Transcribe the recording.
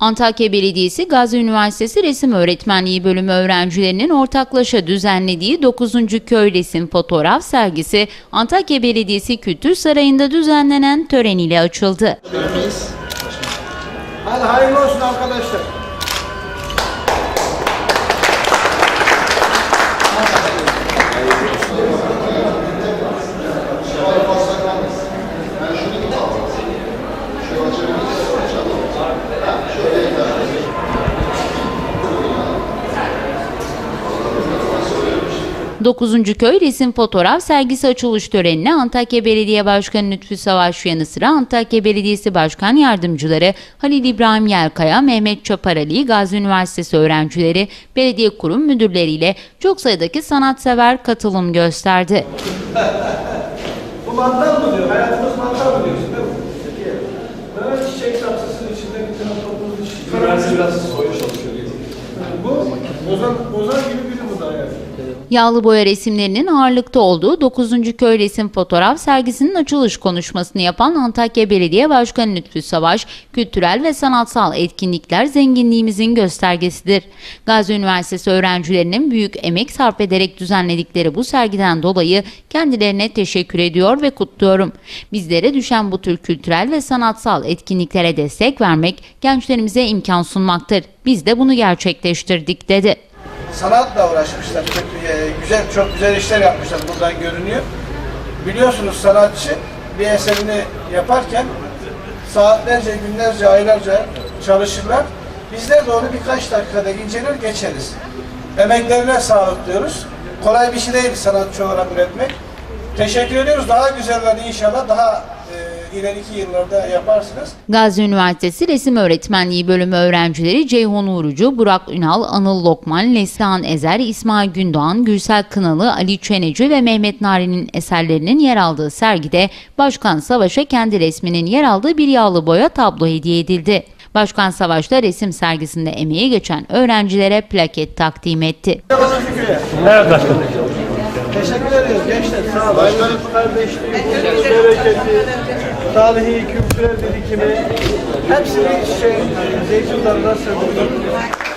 Antakya Belediyesi Gazi Üniversitesi Resim Öğretmenliği bölümü öğrencilerinin ortaklaşa düzenlediği 9. Köy Resim Fotoğraf sergisi Antakya Belediyesi Kültür Sarayı'nda düzenlenen tören ile açıldı. Hadi hayırlı olsun arkadaşlar. Dokuzuncu Köy Resim Fotoğraf sergisi açılış törenine Antakya Belediye Başkanı Lütfü Savaş yanı sıra Antakya Belediyesi Başkan Yardımcıları Halil İbrahim Yelkaya, Mehmet Çaparali, Gazi Üniversitesi öğrencileri, belediye kurum müdürleriyle çok sayıdaki sanatsever katılım gösterdi. Bu mantar mı diyor? Hayatımız mantar mı diyorsun değil mi? Böyle çiçek saksısının içinde bir tane. Üniversite biraz soylu çalışıyor. Bu ozan, ozan gibi Yağlı boya resimlerinin ağırlıkta olduğu 9. Köy Resim Fotoğraf sergisinin açılış konuşmasını yapan Antakya Belediye Başkanı Lütfü Savaş, kültürel ve sanatsal etkinlikler zenginliğimizin göstergesidir. Gazi Üniversitesi öğrencilerinin büyük emek sarf ederek düzenledikleri bu sergiden dolayı kendilerine teşekkür ediyor ve kutluyorum. Bizlere düşen bu tür kültürel ve sanatsal etkinliklere destek vermek gençlerimize imkan sunmaktır. Biz de bunu gerçekleştirdik dedi. Sanatla uğraşmışlar. Çok, e, güzel, çok güzel işler yapmışlar. Buradan görünüyor. Biliyorsunuz sanatçı bir eserini yaparken saatlerce, günlerce, aylarca çalışırlar. Bizler de onu birkaç dakikada inceler geçeriz. Emeklerine sağlık diyoruz. Kolay bir şey değil sanatçı olarak üretmek. Teşekkür ediyoruz. Daha güzellerini inşallah daha ileriki yıllarda yaparsınız. Gazi Üniversitesi Resim Öğretmenliği bölümü öğrencileri Ceyhun Uğrucu, Burak Ünal, Anıl Lokman, Neslihan Ezer, İsmail Gündoğan, Gülsel Kınalı, Ali Çeneci ve Mehmet Nari'nin eserlerinin yer aldığı sergide Başkan Savaş'a kendi resminin yer aldığı bir yağlı boya tablo hediye edildi. Başkan Savaş da resim sergisinde emeği geçen öğrencilere plaket takdim etti. Evet başkanım. Teşekkür ediyoruz gençler. Sağ olun. Başkanım kardeşliği, bereketi, tarihi, kültürel birikimi hepsini şey, Zeytin Dalı'na sığdırdık.